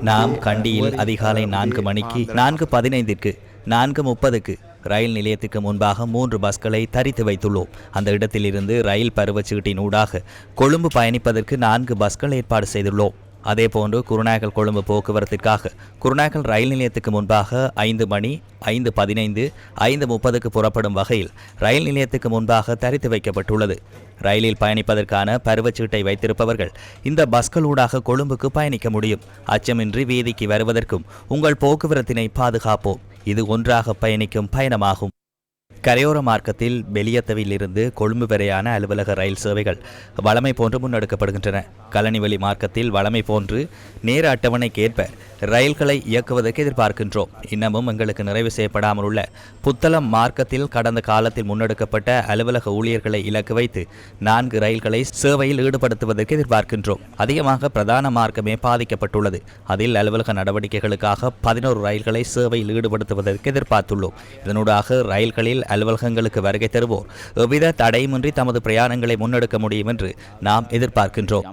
நாம் கண்டியில் அதிகாலை நான்கு மணிக்கு நான்கு பதினைந்திற்கு நான்கு முப்பதுக்கு ரயில் நிலையத்துக்கு முன்பாக மூன்று பஸ்களை தரித்து வைத்துள்ளோம். அந்த இடத்திலிருந்து ரயில் பருவச்சீட்டின் ஊடாக கொழும்பு பயணிப்பதற்கு நான்கு பஸ்கள் ஏற்பாடு செய்துள்ளோம். அதேபோன்று குருநாகல் கொழும்பு போக்குவரத்திற்காக குருநாகல் ரயில் நிலையத்துக்கு முன்பாக ஐந்து மணி ஐந்து பதினைந்து ஐந்து முப்பதுக்கு புறப்படும் வகையில் ரயில் நிலையத்துக்கு முன்பாக தரித்து வைக்கப்பட்டுள்ளது. ரயிலில் பயணிப்பதற்கான பருவச்சீட்டை வைத்திருப்பவர்கள் இந்த பஸ்களூடாக கொழும்புக்கு பயணிக்க முடியும். அச்சமின்றி வீதிக்கு வருவதற்கும் உங்கள் போக்குவரத்தினை பாதுகாப்போம். இது ஒன்றாக பயணிக்கும் பயணமாகும். கரையோர மார்க்கத்தில் வெளியத்தவிலிருந்து இருந்து கொழும்பு வரையான அலுவலக ரயில் சேவைகள் வளமை போன்று முன்னெடுக்கப்படுகின்றன. கலனிவெளி மார்க்கத்தில் வளமை போன்று நேர அட்டவணைக்கு ஏற்ப ரயில்களை இயக்குவதற்கு எதிர்பார்க்கின்றோம். இன்னமும் எங்களுக்கு நிறைவு செய்யப்படாமல் உள்ள புத்தளம் மார்க்கத்தில் கடந்த காலத்தில் முன்னெடுக்கப்பட்ட அலுவலக ஊழியர்களை இலக்கு வைத்து நான்கு ரயில்களை சேவையில் ஈடுபடுத்துவதற்கு எதிர்பார்க்கின்றோம். அதிகமாக பிரதான மார்க்கமே பாதிக்கப்பட்டுள்ளது. அதில் அலுவலக நடவடிக்கைகளுக்காக பதினோரு ரயில்களை சேவையில் ஈடுபடுத்துவதற்கு எதிர்பார்த்துள்ளோம். இதனூடாக ரயில்களில் அலுவலகங்களுக்கு வருகை தருவோர். எவ்வித தடையுமின்றி தமது பிரயாணங்களை முன்னெடுக்க முடியும் என்று நாம் எதிர்பார்க்கின்றோம்.